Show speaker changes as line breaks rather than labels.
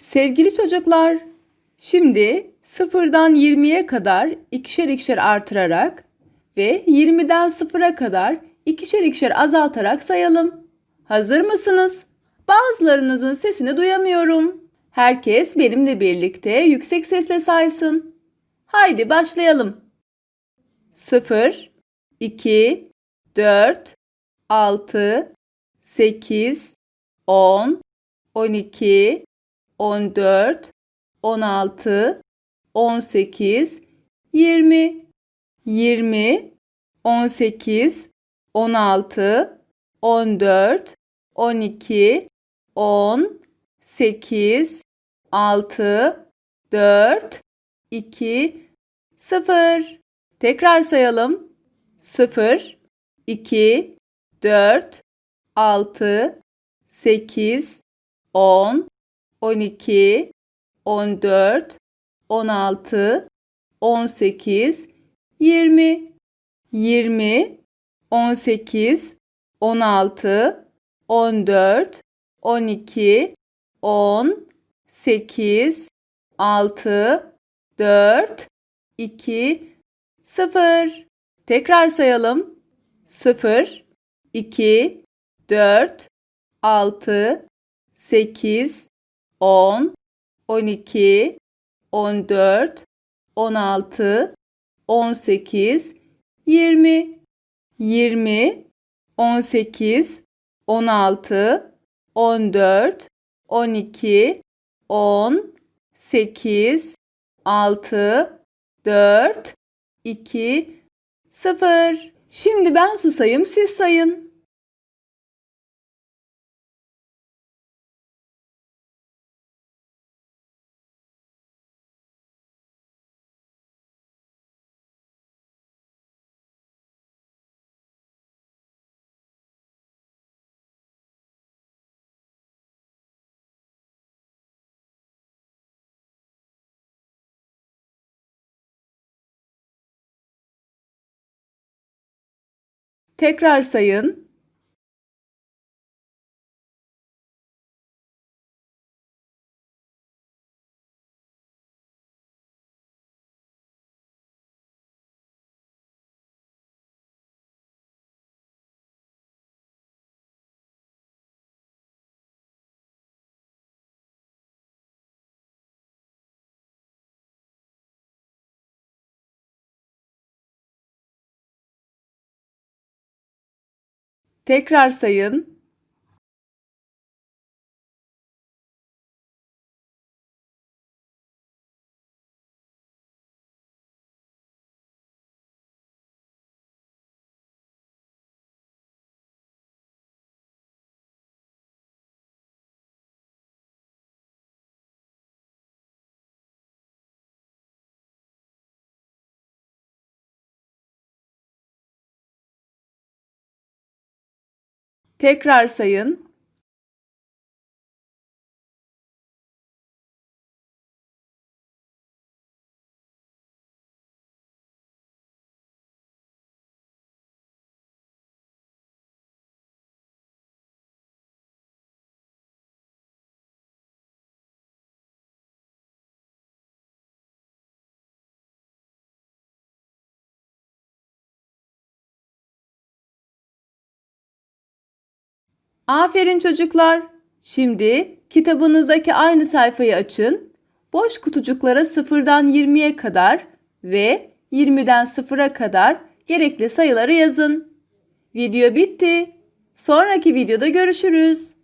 Sevgili çocuklar, şimdi sıfırdan 20'ye kadar ikişer ikişer artırarak ve 20'den sıfıra kadar ikişer ikişer azaltarak sayalım. Hazır mısınız? Bazılarınızın sesini duyamıyorum. Herkes benimle birlikte yüksek sesle saysın. Haydi başlayalım. 0 2 4 6 8 10 12 14 16 18 20 20 18 16 14 12 10 8 6 4 2 0 Tekrar sayalım. 0 2 4 6 8 10 12 14 16 18 20 20 18 16 14 12 10 8 6 4 2 0 Tekrar sayalım. 0 2 4 6 8 10 12 14 16 18 20 20 18 16 14 12 10 8 6 4 2 0 Şimdi ben susayım siz sayın. Tekrar sayın. Tekrar sayın. Tekrar sayın. Aferin çocuklar. Şimdi kitabınızdaki aynı sayfayı açın. Boş kutucuklara sıfırdan 20'ye kadar ve 20'den sıfıra kadar gerekli sayıları yazın. Video bitti. Sonraki videoda görüşürüz.